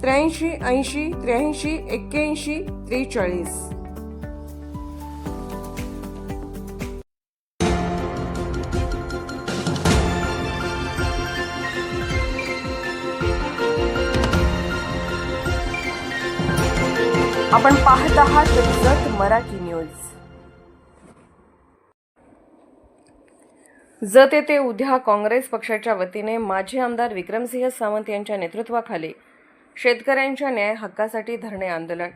त्र्याऐंशी ऐंशी त्र्याऐंशी एक्क्याऐंशी त्रेचाळीस. आपण पाहत आहात जत मराठी न्यूज. जत येथे उद्या काँग्रेस पक्षाच्या वतीने माजी आमदार विक्रमसिंह सावंत यांच्या नेतृत्वाखाली शेतकऱ्यांच्या न्याय हक्कासाठी धरणे आंदोलन.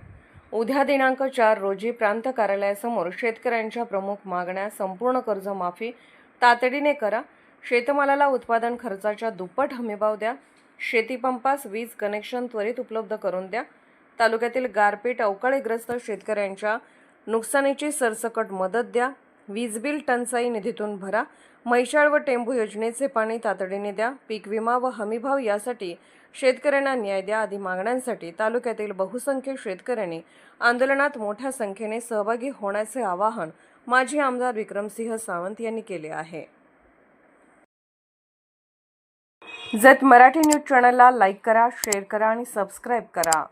उद्या दिनांक चार रोजी प्रांत कार्यालयासमोर शेतकऱ्यांच्या प्रमुख मागण्या संपूर्ण कर्जमाफी तातडीने करा शेतमालाला उत्पादन खर्चाच्या दुप्पट हमीभाव द्या शेतीपंपास वीज कनेक्शन त्वरित उपलब्ध करून द्या तालुक्यातील गारपीट अवकाळीग्रस्त शेतकऱ्यांच्या नुकसानीची सरसकट मदत द्या वीज बिल टंचाई निधीतून भरा. म्हैसाळ व टेंभू योजनेचे पाणी तातडीने द्या. पीक विमा व हमीभाव यासाठी शेतकऱ्यांना न्याय द्या आदी मागण्यांसाठी तालुक्यातील बहुसंख्य शेतकऱ्यांनी आंदोलनात मोठ्या संख्येने सहभागी होण्याचे आवाहन माजी आमदार विक्रमसिंह सावंत यांनी केले आहे. जत मराठी न्यूज चॅनलला लाईक करा शेअर करा आणि सबस्क्राईब करा.